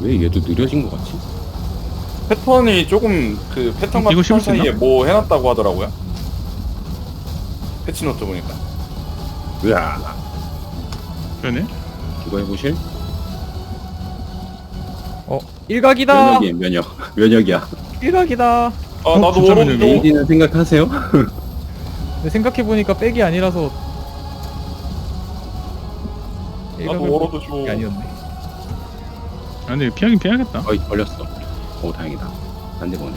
왜 얘도 느려진 것 같지? 패턴이 조금 그 패턴과 이거 패턴 씹을 수 있나? 사이에 뭐 해놨다고 하더라고요. 패치 노트 보니까. 으아 그러네. 이거 해보실? 어 일각이다. 면역이에요 면역 면역이야 일각이다. 아 어, 나도 진짜 오른쪽. 면역이? AD는 생각하세요? 근데 생각해 보니까 백이 아니라서 나도 오로도 줘. 백이 아니었네. 아 근데 피하긴 피하겠다. 어이 걸렸어 오 다행이다 안돼 보네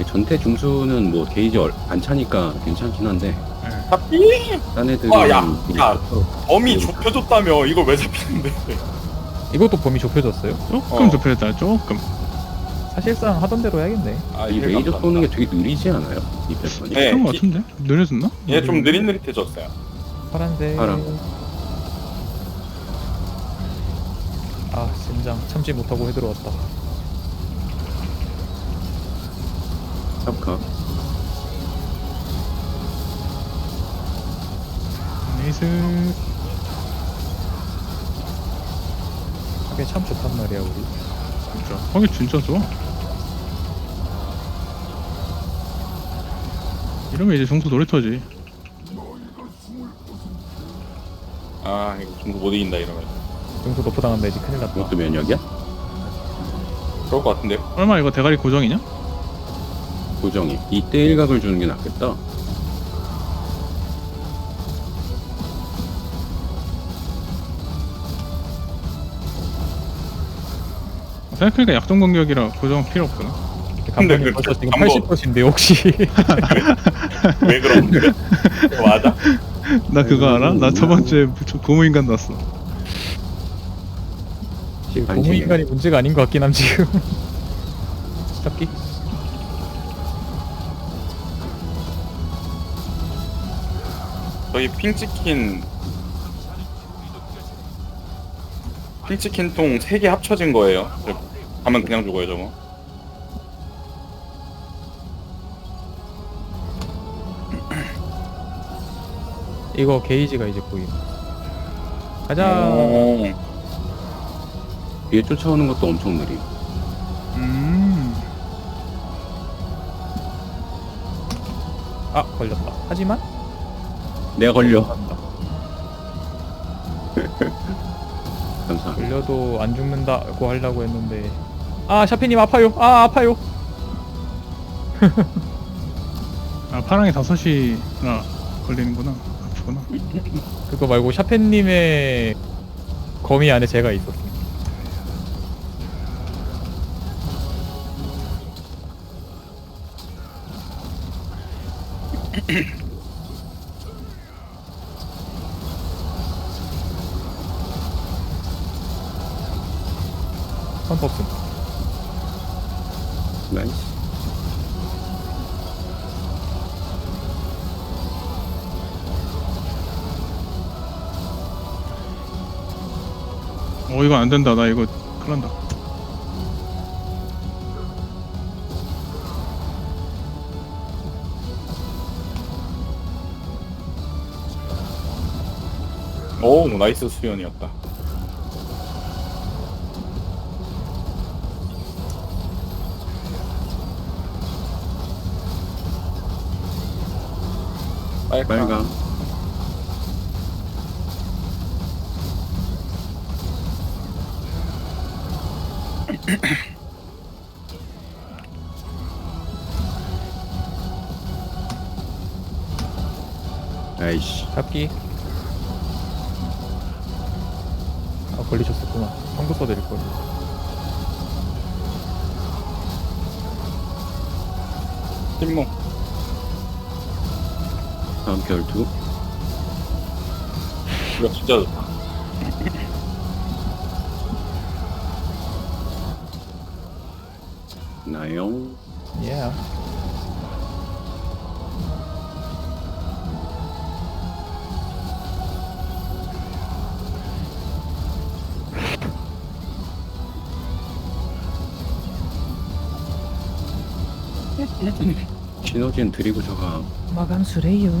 이 전태 중수는 뭐 게이지 얼- 안 차니까 괜찮긴 한데 예. 잡히. 딴 애들은 와, 야, 야. 또 범위 좁혀줬다며 이걸 왜 잡히는데? 이것도 범위 좁혀졌어요? 조금 어. 좁혀졌다. 조금. 사실상 하던 대로 해야겠네. 아, 이 레이저. 쏘는 게 되게 느리지 않아요? 이 패턴이? 네. 그런 거 기- 같은데? 느려졌나? 얘좀 느릿느릿해졌어요. 파란색. 파랑. 아 젠장 참지 못하고 해들어왔다. 탑카 네이스. 하긴 참 좋단 말이야 우리. 진짜. 거기 진짜 좋아. 이러면 이제 정수 놀이터지. 아 이거 중국 못 이긴다 이러면. 용서 너프 당한다 이제 큰일 났다. 이것도 면역이야? 그럴 것 같은데요? 얼마 이거 대가리 고정이냐? 고정이 이때 일각을 주는 게 낫겠다 생각해보니까 약점 공격이라 고정 필요 없구나. 근데 감독님 그 벌써 지금 감독- 80%인데 혹시 왜 그러는데? 맞아? 나 그거 알아? 나 저번 주에 고무인간 났어. 지금 아니, 고무 인간이 문제가 아닌 것 같긴 함 지금. 잡기. 저희 핑치킨 핑치킨 통 3개 합쳐진 거예요. 저 가면 그냥 죽어요 저거. 이거 게이지가 이제 보임. 가자. 오. 뒤에 쫓아오는 것도 엄청 느림 음. 아 걸렸다. 하지만 내가 걸려 간다. 감사합니다 걸려도 안 죽는다고 하려고 했는데 아 샤피님 아파요. 아 아파요. 아 파랑이 다섯이나 걸리는구나. 아프구나. 그거 말고 샤페님의 거미 안에 제가 있었어. 헌터 없음. 나이스 어 이거 안 된다. 나 이거 큰일 난다. 오 나이스 수연이었다. 빨강. 빨강 아이씨 잡기. 걸리셨었구나. 성도 써드릴 걸. 팀목. 다음 결투 이거 진짜 좋다. 나영 예. 신호진 드리고 저가 마감 수레요.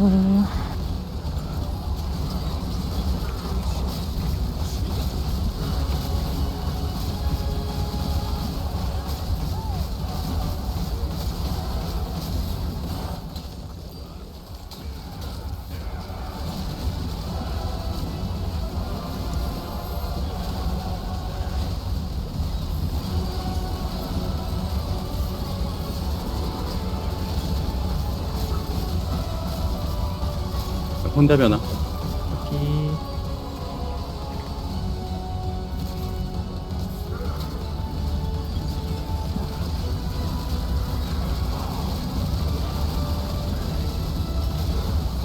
혼자 변화. 여기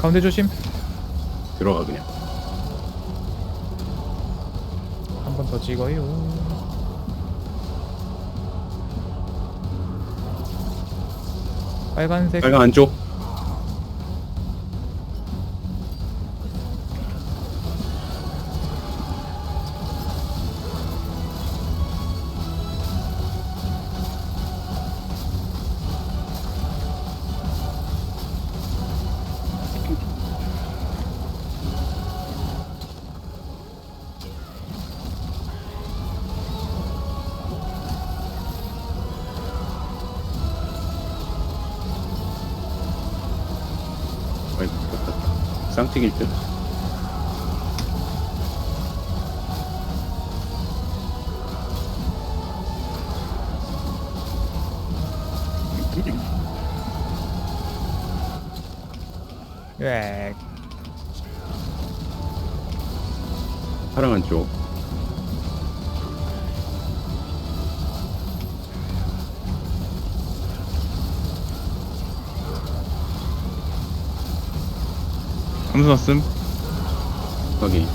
가운데 조심 들어가 그냥. 한 번 더 찍어요 빨간색 빨강 안쪽. 쌍튀길 듯. 예. 파랑 안쪽. 감수 왔음. 확인.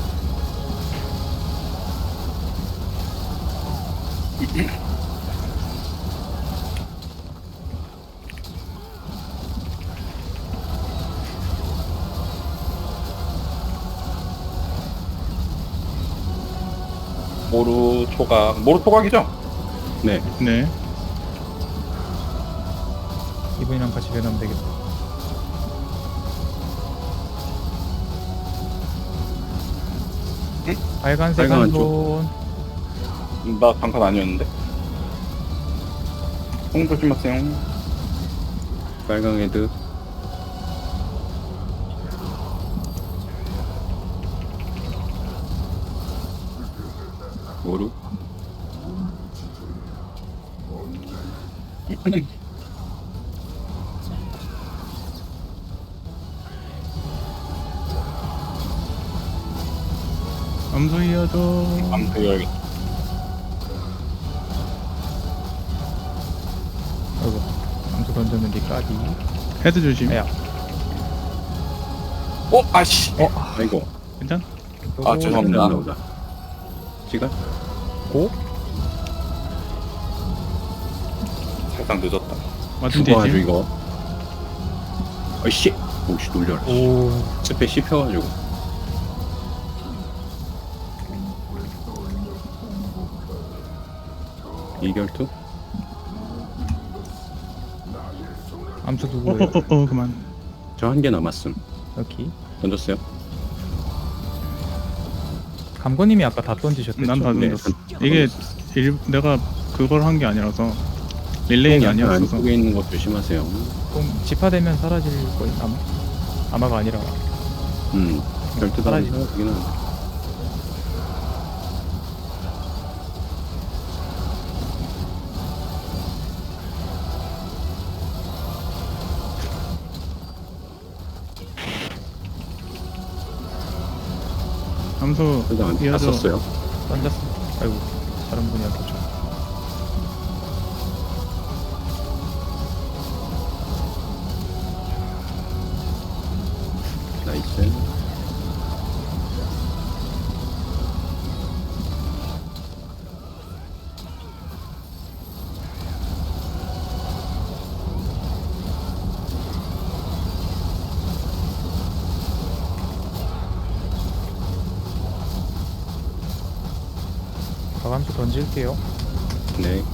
모루 초각. 모루 초각이죠? 네. 네. 이분이랑 같이 변하면 되겠다 빨간색 빨간 한손 나 단칸 아니었는데. 홍 조심하세요. 빨강 헤드. 이어줘. 아무튼 이어야겠다. 아이고 암수 던졌는데 까기 헤드 조심. 야 어, 아씨. 어? 아이고. 괜찮? 아, 죄송합니다. 나오다. 시간? 고? 살짝 늦었다. 죽어가지고. 이거. 아이씨. 오씨 놀려라. 오 스페 씹혀가지고. 이 결투? 암수 어, 누구예요? 어, 어, 어, 그만. 저 한 개 남았음. 여기 던졌어요? 감고님이 아까 다 던지셨댔죠? 난다 네, 던졌어. 던- 이게. 일, 내가 그걸 한 게 아니라서 릴레이가 약간 아니었어서. 안쪽에 있는 거 조심하세요. 좀 집화되면 사라질 거예요 아마? 아마가 아니라 음, 결투도 사라지- 사라지긴 한데. 감수 그래도 안 이어져. 땄었어요. 던졌어 아이고 다른 분이 아꼈죠 나이스. 던질게요 네.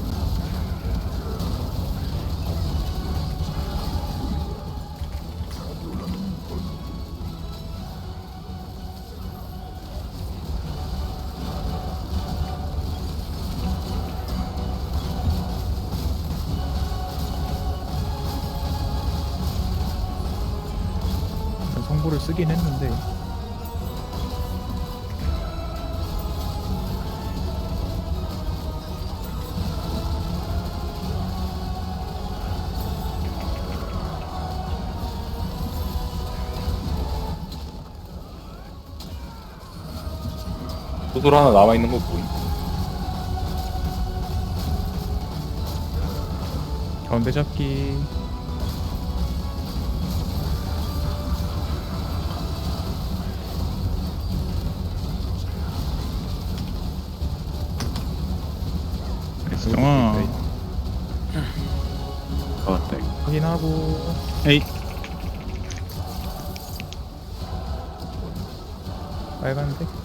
성부를 쓰긴 했는데 소설 하나 남아있는 거 보임? 가운데 잡기. 나이스 정아 이거. 확인하고. 에이 빨간색.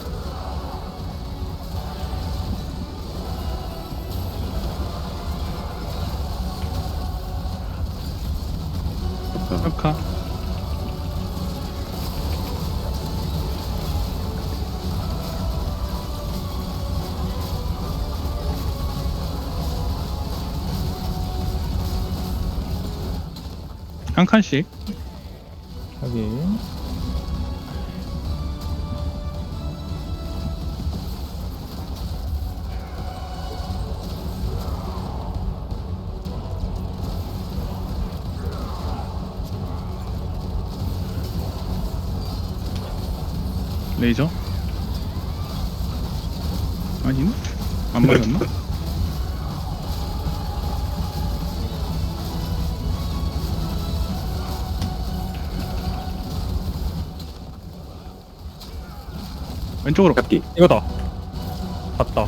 흑카 한 칸씩 레이저 아니네 안 맞았나? 왼쪽으로 잡기 이거다. 봤다.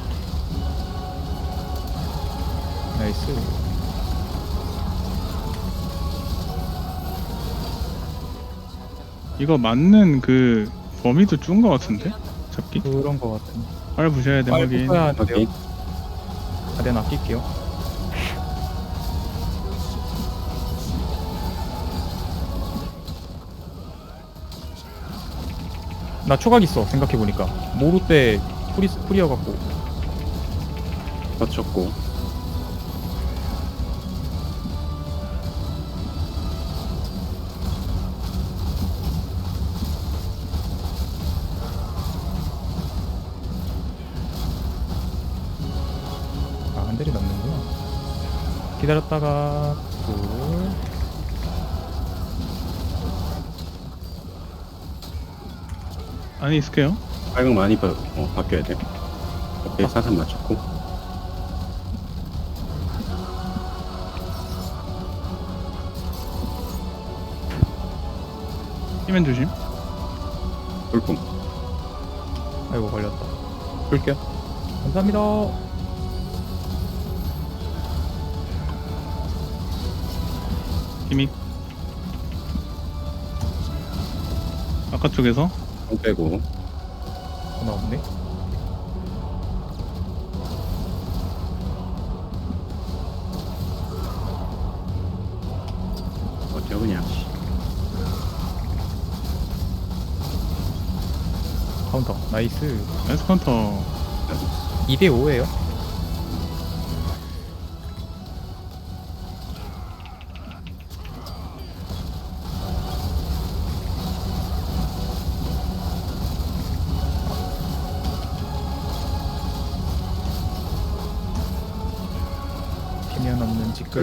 나이스. 이거 맞는 그 범위도 준 거 같은데? 잡기? 그런 거 같은. 빨 부셔야 돼 빨리 확인 뽑아야 돼요. 확인 가den 아낄게요. 나 초각 있어 생각해 보니까 모루 때 풀이 풀이어갖고 맞췄고 기다렸다가. 둘 안에 있을게요. 빨강 많이 바, 어, 바뀌어야 돼. 오케이 사선 맞췄고. 힘면 조심. 꿀꿈 아이고 걸렸다. 풀게요. 감사합니다 힘이? 바깥쪽에서? 손 빼고. 전화 없네? 어때요 그냥? 카운터. 나이스. 나이스 카운터. 2대 5에요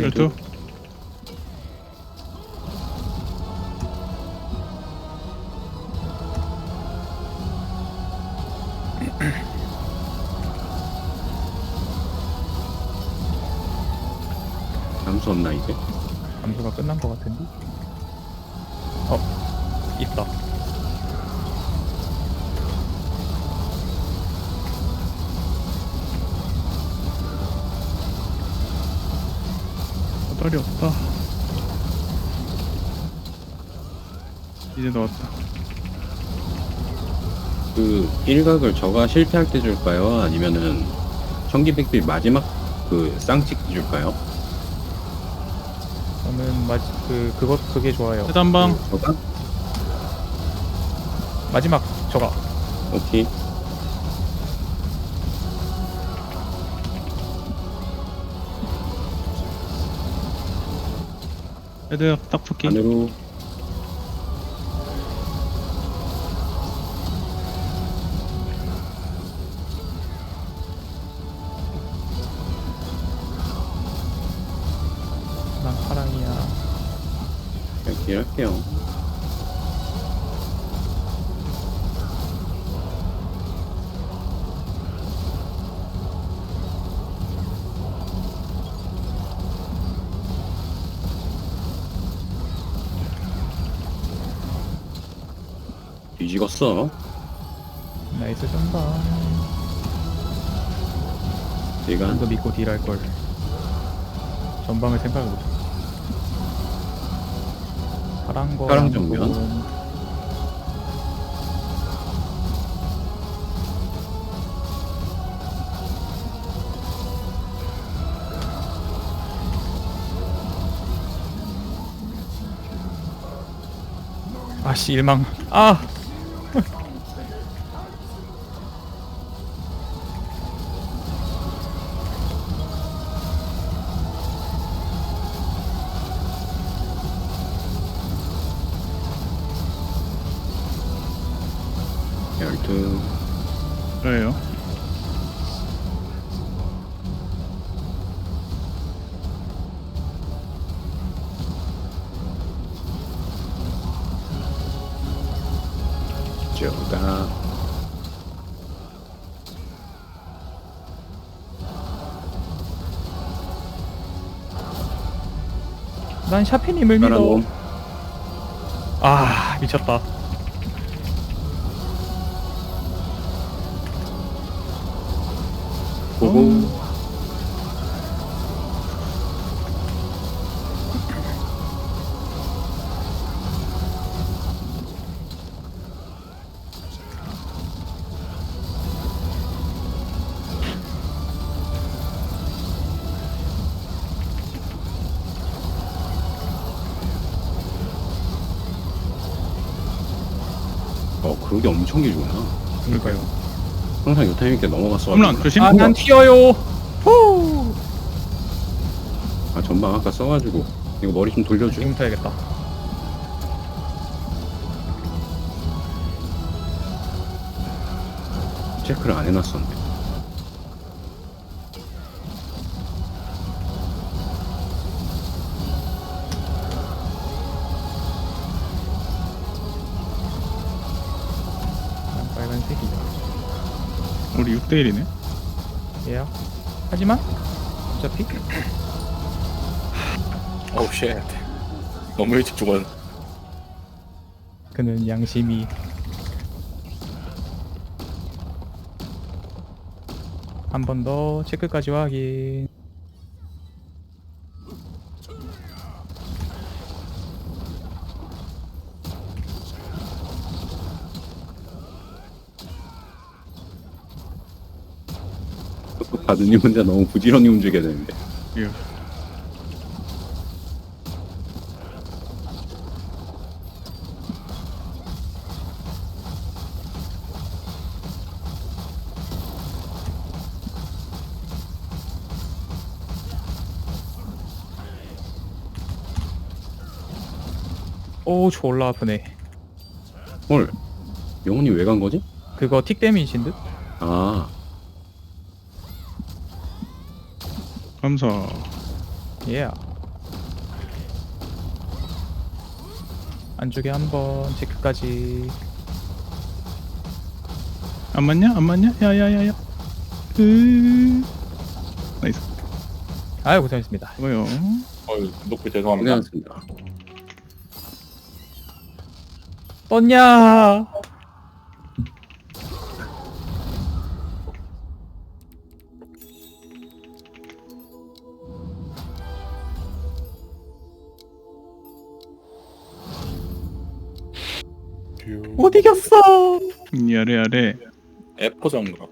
열두. 남수 없나 이제? 감소가 끝난 것 같은데? 어 있다 다리 없다. 이제 넣었다. 그 일각을 저가 실패할 때 줄까요? 아니면은 청기백비 마지막 그 쌍찍 줄까요? 저는 마지 그 그것 그게 좋아요. 해단방. 저가? 마지막 저가. 오케이 헤드 딱붙기 안으로 뒤집었어. 나이스 전방. 내가 도 믿고 딜할 걸. 전방을 생각을 못해. 파란 거. 파랑 정면. 아씨 일망. 아. 저가 난 샤피님을 믿어. 놈. 아 미쳤다. 보고 어 그러게 엄청 길구나. 그러니까요. 항상 요 타이밍 때 넘어갔어. 홈런 조심. 아 난 튀어요. 후. 아 전방 아까 써가지고 이거 머리 좀 돌려줘. 지금 타야겠다. 체크를 안 해놨었네. 난 빨간색이다. 우리 6대1이네. 예요. 하지만 어차피 어우 쉣. 너무 일찍 죽었. 그는 양심이 한 번 더 체크까지 확인. 바드님 혼자 너무 부지런히 움직여야 되는데. 예. 오 졸라 아프네. 헐. 영훈이 왜 간 거지? 그거 틱 데미지인 듯? 아 감사. 예. 안쪽에 한 번 체크까지. 안 맞냐? 안 맞냐? 야야야야. 으. 나이스. 아유 고생했습니다. 뭐요? 어유 녹비 죄송합니다. 고생하셨습니다. 떴냐? 야래 야래. 에포 정도.